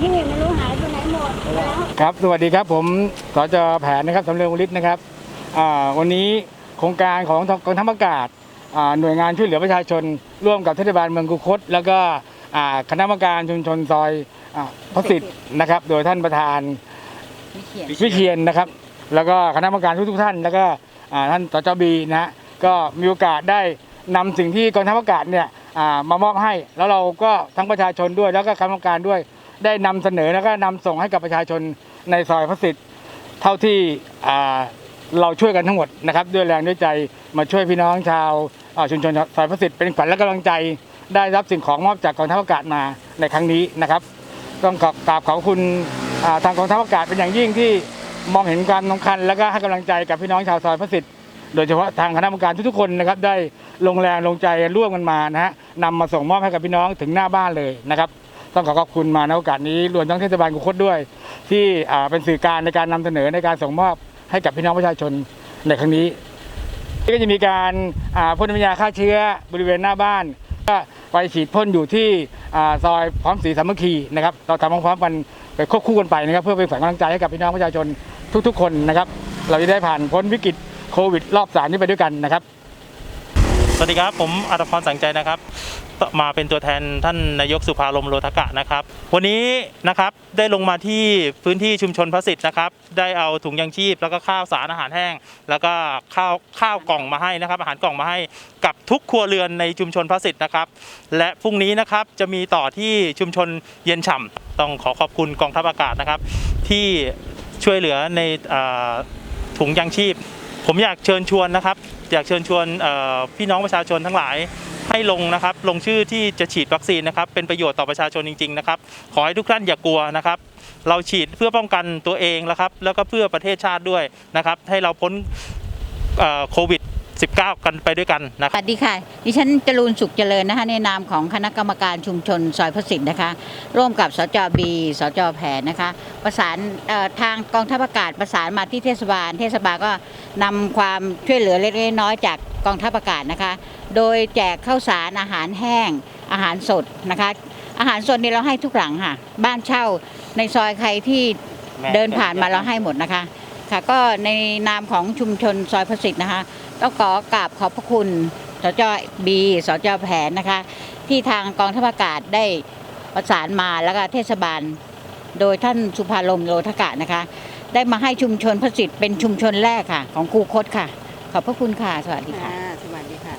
ที่หนึ่งไม่รู้หายไปไหนหมดแล้วครับ สวัสดีครับผมสจแผนนะครับสำเร็จวงฤทธิ์นะครับวันนี้โครงการของกองทัพอากาศหน่วยงานช่วยเหลือประชาชน ร่วมกับเทศบาลเมืองกุคต แล้วก็คณะกรรมการชุมชนซอยอพระสิทธิ์นะครับ โดยท่านประธานวิเชียนนะครับ แล้วก็คณะกรรมการทุกท่าน แล้วก็ท่านสจบีนะฮะก็มีโอกาสได้นำสิ่งที่กองทัพอากาศเนี่ยมามอบให้ แล้วเราก็ทั้งประชาชนด้วยแล้วก็คณะกรรมการด้วย ได้นำเสนอแล้วก็นำส่งให้กับประชาชนในซอยพระสิทธิ์เท่าที่เราช่วยกันทั้งหมดนะครับ ด้วยแรงด้วยใจมาช่วยพี่น้องชาวชุมชนซอยพระสิทธิ์เป็นขวัญและกำลังใจ ได้รับสิ่งของมอบจากกองทัพอากาศมาในครั้งนี้นะครับ ต้องขอกราบขอบคุณทางกองทัพอากาศเป็นอย่างยิ่งที่มองเห็นความสำคัญ แล้วก็ให้กำลังใจกับพี่น้องชาวซอยพระสิทธิ์ โดยเฉพาะทางคณะกรรมการทุกๆคนนะครับได้ลงแรงลงใจร่วมกันมานะฮะนำมาส่งมอบให้กับพี่น้องถึงหน้าบ้านเลยนะครับต้องขอขอบคุณมาในโอกาสนี้รวมทั้งเทศบาลกุคตด้วย ที่เป็นสื่อการในการนำเสนอในการส่งมอบให้กับพี่น้องประชาชนในครั้งนี้ก็จะมีการพ่นน้ำยาฆ่าเชื้อบริเวณหน้าบ้านก็ไปฉีดพ่นอยู่ที่ซอยพร้อมศรีสามัคคีนะครับเราทำพร้อมกันไปควบคู่กันไปนะครับ เพื่อเป็นขวัญกำลังใจให้กับพี่น้องประชาชนทุก ๆ คนนะครับ เราจะได้ผ่านพ้นวิกฤต โควิดรอบสามนี้ไปด้วยกันนะครับ สวัสดีครับ ผมอัตพรสังใจนะครับ มาเป็นตัวแทนท่านนายกสุภาลมโลทกะนะครับ วันนี้นะครับได้ลงมาที่พื้นที่ชุมชนพระสิทธิ์นะครับ ได้เอาถุงยางชีพ แล้วก็ข้าวสารอาหารแห้ง แล้วก็ข้าวข้าวกล่องมาให้นะครับ อาหารกล่องมาให้กับทุกครัวเรือนในชุมชนพระสิทธิ์นะครับ และพรุ่งนี้นะครับจะมีต่อที่ชุมชนเย็นฉ่ำต้องขอขอบคุณกองทัพอากาศนะครับ ที่ช่วยเหลือในอถุงยางชีพ ผมอยากเชิญชวนนะครับ อยากเชิญชวนพี่น้องประชาชนทั้งหลายให้ลงนะครับ ลงชื่อที่จะฉีดวัคซีนนะครับ เป็นประโยชน์ต่อประชาชนจริงๆนะครับ ขอให้ทุกท่านอย่ากลัวนะครับ เราฉีดเพื่อป้องกันตัวเองนะครับ แล้วก็เพื่อประเทศชาติด้วยนะครับ ให้เราพ้นโควิด 19 กันไปด้วยกันนะครับสวัสดีค่ะ ดิฉันจรูนสุขเจริญนะคะในนามของคณะกรรมการชุมชนซอยพระสิทธิ์นะคะ ร่วมกับสจบีสจแผนนะคะ ประสานเอ่อทางกองทัพอากาศประสานมาที่เทศบาล เทศบาลก็นำความช่วยเหลือเล็กๆน้อยๆจากกองทัพอากาศนะคะ โดยแจกข้าวสารอาหารแห้ง อาหารสดนะคะ อาหารสดนี่เราให้ทุกหลังค่ะ บ้านเช่าในซอยใครที่ เดินผ่านมาเราให้หมดนะคะ ค่ะก็ในนามของชุมชนซอยพระสิทธิ์นะคะ ต้องขอกราบขอบพระคุณสจบีสจแผนนะคะ ที่ทางกองทัพอากาศได้ประสานมาแล้วก็เทศบาล โดยท่านสุภาลมโลทกะนะคะ ได้มาให้ชุมชนพระสิทธิ์เป็นชุมชนแรกค่ะ ของคูคตค่ะ ขอบพระคุณค่ะ สวัสดีค่ะ สวัสดีค่ะ